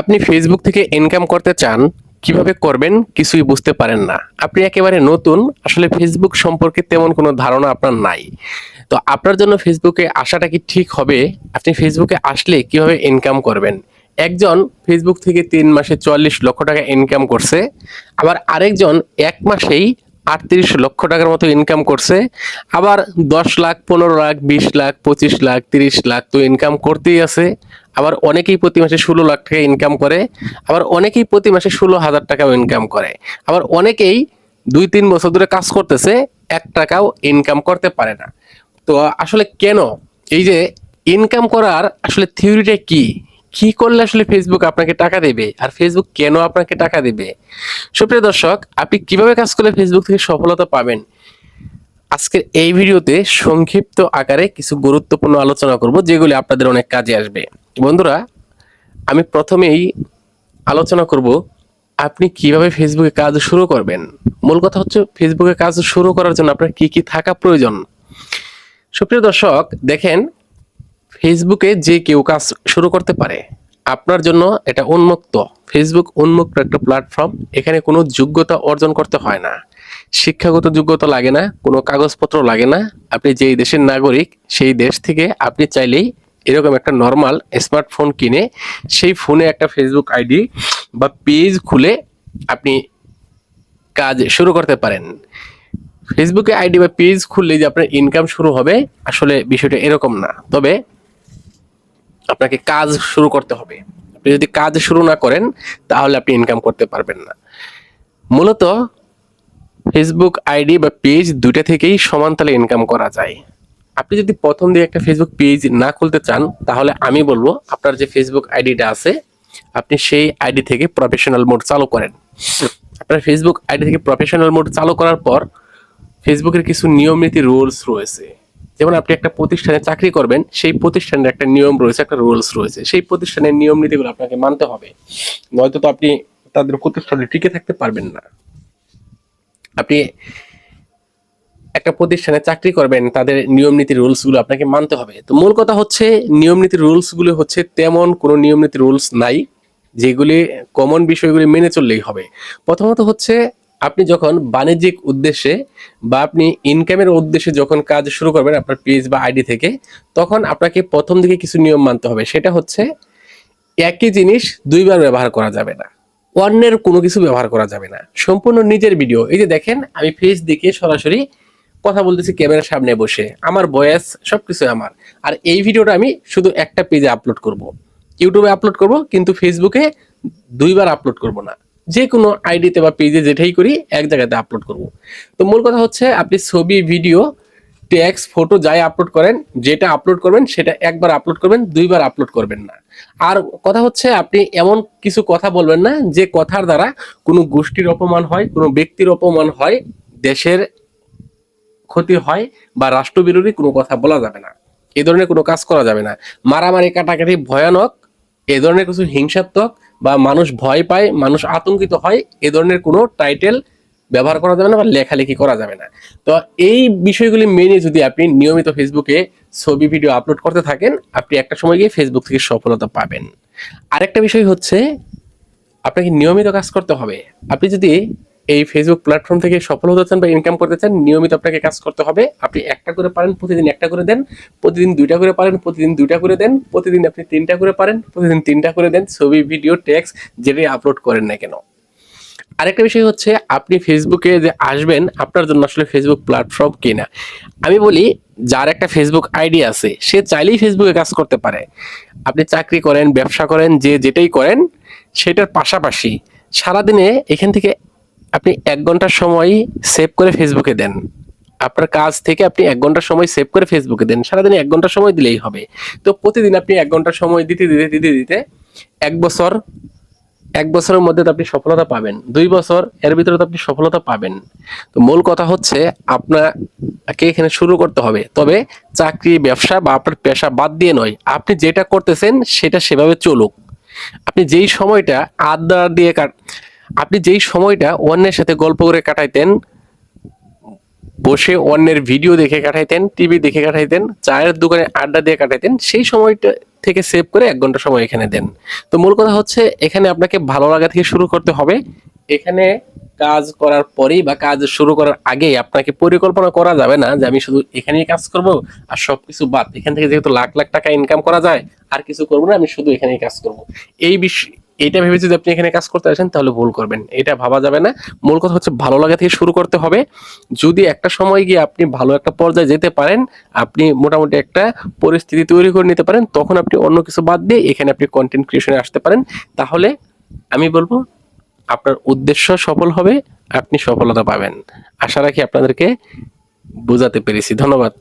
আপনি ফেসবুক থেকে ইনকাম করতে চান, কীভাবে করবেন কিছুই বুঝতে পারেন না। আপনি একেবারে নতুন, আসলে ফেসবুক সম্পর্কে তেমন কোনো ধারণা আপনার নাই। তো আপনার জন্য ফেসবুকে আসাটা কি ঠিক হবে? আপনি ফেসবুকে আসলে কীভাবে ইনকাম করবেন? একজন ফেসবুক থেকে তিন মাসে চুয়াল্লিশ লক্ষ টাকা ইনকাম করছে, আবার আরেকজন এক মাসেই আটত্রিশ লক্ষ টাকার মতো ইনকাম করছে, আবার দশ লাখ, পনেরো লাখ, বিশ লাখ, পঁচিশ লাখ, তিরিশ লাখ তো ইনকাম করতেই আছে। আবার অনেকেই প্রতি মাসে ষোলো লাখ টাকা ইনকাম করে, আবার অনেকেই প্রতি মাসে ষোলো হাজার টাকাও ইনকাম করে। আবার অনেকেই দুই তিন বছর ধরে কাজ করতেছে, এক টাকাও ইনকাম করতে পারে না। তো আসলে কেন? এই যে ইনকাম করার আসলে থিওরিটা কি? কি করলে আসলে ফেসবুক আপনাকে টাকা দেবে? আর ফেসবুক কেন আপনাকে টাকা দেবে? সুপ্রিয় দর্শক, আপনি কীভাবে কাজ করলে ফেসবুক থেকে সফলতা পাবেন? আজকের এই ভিডিওতে সংক্ষিপ্ত আকারে কিছু গুরুত্বপূর্ণ আলোচনা করব, যেগুলি আপনাদের অনেক কাজে আসবে। বন্ধুরা, আমি প্রথমেই আলোচনা করব আপনি কীভাবে ফেসবুকে কাজ শুরু করবেন। মূল কথা হচ্ছে ফেসবুকে কাজ শুরু করার জন্য আপনার কি কি থাকা প্রয়োজন। সুপ্রিয় দর্শক, দেখেন ফেসবুকে যে কেউ কাজ শুরু করতে পারে, আপনার জন্য এটা উন্মুক্ত। ফেসবুক উন্মুক্ত একটা প্ল্যাটফর্ম এখানে কোনো যোগ্যতা অর্জন করতে হয় না। শিক্ষাগত যোগ্যতা লাগে না, কোনো কাগজপত্র লাগে না। আপনি যেই দেশের নাগরিক, সেই দেশ থেকে আপনি চাইলেই এরকম একটা নর্মাল স্মার্টফোন কিনে সেই ফোনে একটা ফেসবুক আইডি বা পেজ খুলে আপনি কাজ শুরু করতে পারেন। ফেসবুকে আইডি বা পেজ খুললে যে আপনার ইনকাম শুরু হবে, আসলে বিষয়টা এরকম না। তবে আপনাকে কাজ শুরু করতে হবে। আপনি যদি কাজ শুরু না করেন, তাহলে আপনি ইনকাম করতে পারবেন না। মূলত ফেসবুক আইডি বা পেজ দুইটা থেকেই সমান তালে ইনকাম করা যায়। আপনি যদি প্রথম দিয়ে একটা ফেসবুক পেজ না খুলতে চান, তাহলে আমি বলব আপনার যে ফেসবুক আইডিটা আছে, আপনি সেই আইডি থেকে প্রফেশনাল মোড চালু করেন। আপনার ফেসবুক আইডি থেকে প্রফেশনাল মোড চালু করার পর ফেসবুকের কিছু নিয়ম নীতি রুলস রয়েছে। যেমন আপনি একটা প্রতিষ্ঠানে চাকরি করবেন, সেই প্রতিষ্ঠানের একটা নিয়ম রয়েছে, একটা রুলস রয়েছে। সেই প্রতিষ্ঠানের নিয়ম নীতিগুলো আপনাকে মানতে হবে। নয়তো তো আপনি তাদের প্রতিষ্ঠানে টিকে থাকতে পারবেন না। আপনি একটা প্রতিষ্ঠানে চাকরি করবেন, তাদের নিয়ম নীতি রুলসগুলো আপনাকে মানতে হবে। তো মূল কথা হচ্ছে, নিয়ম নীতি রুলসগুলো হচ্ছে তেমন কোনো নিয়ম নীতি রুলস নাই, যেগুলি কমন বিষয়গুলি মেনে চললেই হবে। প্রথমত হচ্ছে, আপনি যখন বাণিজ্যিক উদ্দেশ্যে বা আপনি ইনকামের উদ্দেশ্যে যখন কাজ শুরু করবেন আপনার পেজ বা আইডি থেকে, তখন আপনাকে প্রথম দিকে কিছু নিয়ম মানতে হবে। সেটা হচ্ছে, একই জিনিস দুইবার ব্যবহার করা যাবে না। অন্যের কোনো কিছু ব্যবহার করা যাবে না। সম্পূর্ণ নিজের ভিডিও এই যে দেখেন, আমি ফেস দেখে সরাসরি কথা বলতেছি ক্যামেরার সামনে বসে। আমার ভয়েস সবকিছু আমার। আর এই ভিডিওটা আমি শুধু একটা পেজে আপলোড করব। ইউটিউবে আপলোড করব, কিন্তু ফেসবুকে দুইবার আপলোড করব না। যে কোনো আইডিতে বা পেজে যেটাই করি, এক জায়গাতে আপলোড করব। তো মূল কথা হচ্ছে, আপনি ছবি ভিডিও টেক্সট ফটো যাই আপলোড করেন, যেটা আপলোড করবেন, সেটা একবার আপলোড করবেন, দুইবার আপলোড করবেন না। আর কথা হচ্ছে, আপনি এমন কিছু কথা বলবেন না, যে কথার দ্বারা কোনো গোষ্ঠীর অপমান হয়, কোনো ব্যক্তির অপমান হয়, দেশের ক্ষতি হয় বা রাষ্ট্রবিরোধী কোনো কথা বলা যাবে না। এই ধরনের কোনো কাজ করা যাবে না। মারামারি, কাটাকাটি ভয়ানক, এ ধরনের কিছু হিংসাত্মক বা মানুষ ভয় পায়, মানুষ আতঙ্কিত হয়, এ ধরনের কোনো টাইটেল ব্যবহার করা যাবে না বা লেখালেখি করা যাবে না। তো এই বিষয়গুলি মেনে যদি আপনি নিয়মিত ফেসবুকে ছবি ভিডিও আপলোড করতে থাকেন, আপনি একটা সময় গিয়ে ফেসবুক থেকে সফলতা পাবেন। আরেকটা বিষয় হচ্ছে, আপনাকে নিয়মিত কাজ করতে হবে। আপনি যদি এই ফেসবুক প্ল্যাটফর্ম থেকে সফল হতে চান বা ইনকাম করতে চান, নিয়মিত আপনাকে কাজ করতে হবে। আপনি একটা করে পারেন, প্রতিদিন একটা করে দেন, প্রতিদিন দুইটা করে পারেন, প্রতিদিন দুইটা করে দেন, প্রতিদিন আপনি তিনটা করে পারেন, প্রতিদিন তিনটা করে দেন, ছবি ভিডিও টেক্সট যেটাই আপলোড করেন না কেন। আরেকটা বিষয় হচ্ছে, আপনি ফেসবুকে যে আসবেন, আপনার জন্য আসলে ফেসবুক প্ল্যাটফর্ম কিনা। আমি বলি, যার একটা ফেসবুক আইডি আছে, সে চাইলেই ফেসবুকে কাজ করতে পারে। আপনি চাকরি করেন, ব্যবসা করেন, যে যেটাই করেন, সেটার পাশাপাশি সারাদিনে এখান থেকে আপনি এক ঘণ্টার সময় সেভ করে ফেসবুকে দেন। আপনার কাজ থেকে আপনি এক ঘণ্টা সময় সেভ করে ফেসবুকে দেন। সারাদিন এক ঘণ্টা সময় দিলেই হবে। তো প্রতিদিন আপনি এক ঘণ্টা সময় দিতে দিতে দিতে দিতে এক বছর, এক বছরের মধ্যে আপনি সফলতা পাবেন। দুই বছর, এর ভিতরে তো আপনি সফলতা পাবেন। তো মূল কথা হচ্ছে আপনাকে এখানে শুরু করতে হবে। তবে চাকরি, ব্যবসা বা আপনার পেশা বাদ দিয়ে নয়। আপনি যেটা করতেছেন সেটা সেভাবে চলুক। আপনি যেই সময়টা আড্ডা দিয়ে কাট আপনি যেই সময়টা অন্যের সাথে গল্প করে কাটাইতেন, বসে অন্যের ভিডিও দেখে কাটাইতেন টিভি দেখে কাটাইতেন, চায়ের দোকানে আড্ডা দিয়ে কাটাইতেন, সেই সময়টা থেকে সেভ করে এক ঘণ্টা সময় এখানে দেন। তো মূল কথা হচ্ছে, এখানে আপনাকে ভালো লাগা থেকে শুরু করতে হবে। এখানে কাজ করার পরেই বা কাজ শুরু করার আগেই আপনাকে পরিকল্পনা করা যাবে না যে আমি শুধু এখানেই কাজ করব আর সব কিছু বাদ। এখান থেকে যেহেতু লাখ লাখ টাকা ইনকাম করা যায়, আর কিছু করব না, আমি শুধু এখানেই কাজ করব। এই বিষয় এটা ভেবে যদি আপনি এখানে কাজ করতে আসেন, তাহলে ভুল করবেন। এটা ভাবা যাবে না। মূল কথা হচ্ছে ভালো লাগা থেকে শুরু করতে হবে। যদি একটা সময় গিয়ে আপনি ভালো একটা পর্যায়ে যেতে পারেন, আপনি মোটামুটি একটা পরিস্থিতি তৈরি করে নিতে পারেন, তখন আপনি অন্য কিছু বাদ দিয়ে এখানে আপনি কন্টেন্ট ক্রিয়েশনে আসতে পারেন। তাহলে আমি বলব, আপনার উদ্দেশ্য সফল হবে, আপনি সফলতা পাবেন। আশা রাখি আপনাদেরকে বোঝাতে পেরেছি। ধন্যবাদ।